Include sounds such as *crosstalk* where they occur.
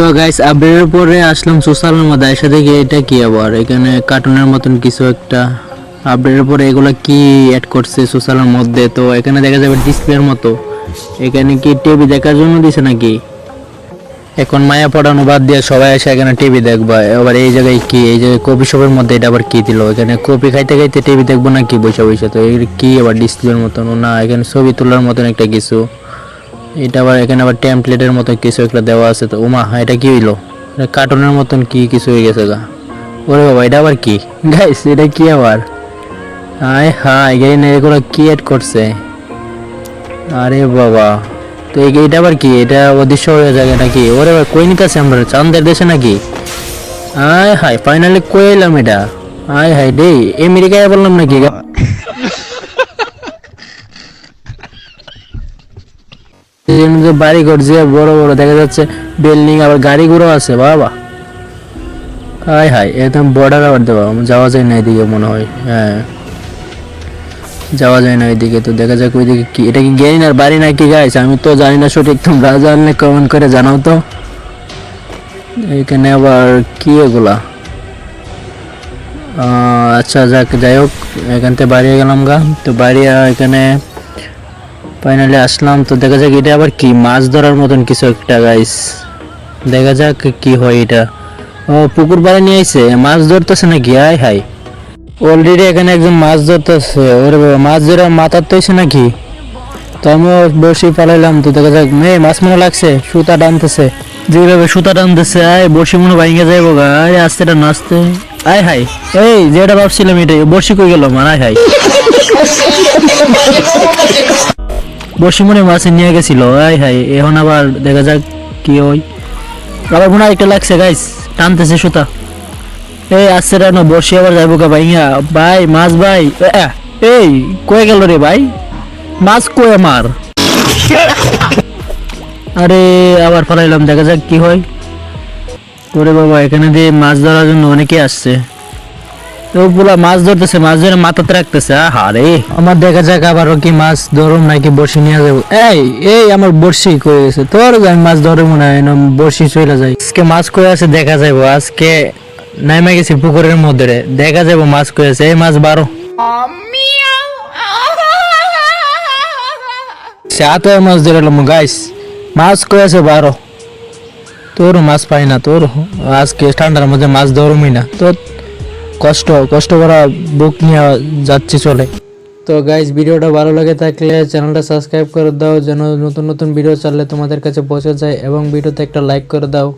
তো গাইস আপডেটের পরে আসলাম সোশ্যালের মধ্যে এসে দেখি এটা কি আবার? এখানে কার্টুনের মতন কিছু একটা। আপডেটের পরে এগুলো কি অ্যাড করছে সোশ্যালের মধ্যে তো এখানে দেখা যাবে ডিসপ্লের মতো। এখানে কি টিভি দেখার জন্য দিছে নাকি? এখন মায়া পড়ানো বাদ দিয়ে সবাই এসে এখানে টিভি দেখবা। এবার এই জায়গায় কি? এই জায়গায় কপি শপের মধ্যে এটা আবার কি দিল? এখানে কপি খাইতে খাইতে টিভি দেখব না কি বসে বসে? তো এর কি আবার ডিসপ্লের মতন? না, এখানে ছবি তোলার মতন একটা কিছু। এটা আবার এখানে আবার টেমপ্লেটের মতো কিছু একটা দেওয়া আছে তো। ওমা এটা কি হইল? কার্টুনের মতন কি কিছু হয়ে গেছে গা। ওরে বাবা, এটা আবার কি? *laughs* গাইস এটা কি আবার? আয় হাই এখানে এগুলো কি অ্যাড করছে। আরে বাবা। তো এই এটা আবার কি? এটা অদৃশ্য হয়ে যাবে নাকি? ওরে ভাই কই নিতেছে আমরা? চান্দের দেশে নাকি? আয় হাই ফাইনালি কই এলাম এটা? আয় হাই ডে আমেরিকায় বললাম নাকি এখানে যে বাড়ি ঘর যে বড় বড় দেখা যাচ্ছে বিল্ডিং আবার গাড়ি ঘোড়া আছে, বাবা। হাই হাই একদম বর্ডার আবার দেওয়া যাওয়া যায় না এদিকে মনে হয় হ্যাঁ। যাওয়া যায় না ওইদিকে তো দেখা যাক ওইদিকে কি, এটা কি গেরিনার বাড়ি নাকি গাইছে আমি তো জানি না সঠিক, তোমরা জানলে কমেন্ট করে জানাও তো। এখানে আবার কি এগুলা? আচ্ছা যাক, যাই হোক, এখান থেকে বাড়িয়ে গেলাম গা, তো বাড়িয়ে এখানে ফাইনালি আসলাম, তো দেখা যাক এটা আবার কি? মাছ ধরার মতন কিছু একটা গাইস দেখা যাক কি হয় এটা। ও, পুকুর পাড়ে নিয়ে আইছে? মাছ ধরতেছে নাকি? আয় হাই। অলরেডি এখানে একজন মাছ ধরতেছে। ওরে মাছ ধরে মাথার তৈছে নাকি? তো আমিও বসি পালাইলাম, তো দেখা যাক। মে মাছ মনে লাগছে? সুতা টানতেছে। যেভাবে সুতা টানতেছে, আয়, বসি মনে ভাঙে যাইবো গা। আয়, আস্তে এটা নাচতে আয়, হাই। এই, যেটা ভাবছিলাম এটাই। বসি কই গেল, মান, আয়, হাই। *laughs* মনে মাছে নিয়ে গেছিল। আয় হাই, এখন আবার দেখা যাক কি হয়। আবার মনে একটা লাগছে গাইস টানতেছে সুতা। এই আসছে রানো বসে আবার যাইবো কা ভাইয়া ভাই, মাছ ভাই এই, কয়ে গেল রে ভাই, মাছ কয়ে মার। আরে, আবার ফলাইলাম, দেখা যাক কি হয়। ওরে বাবা, এখানে দিয়ে মাছ ধরার জন্য অনেকে আসছে। তো মাছ ধরতেছে, মাছ ধরে মাথাতে রাখতেছে আমার দেখা মাছ ধরুম এই আমার তোর মাছ না চলে যায় মাছ আছে দেখা পুকুরের মধ্যে দেখা যাব মাছ কয়ে আছে, এই মাছ বারো। মাছ ধরে গাইস মাছ কয়ে আছে বারো। তোর মাছ পাই না তোর আজকে ঠান্ডার মধ্যে মাছ ধরমই না। তোর কষ্ট কষ্ট করা বুক নিয়ে যাচ্ছে চলে। তো গাইজ ভিডিওটা ভালো লাগে থাকলে চ্যানেলটা সাবস্ক্রাইব করে দাও, যেন নতুন নতুন ভিডিও চাললে তোমাদের কাছে পৌঁছে যায় এবং ভিডিওতে একটা লাইক করে দাও।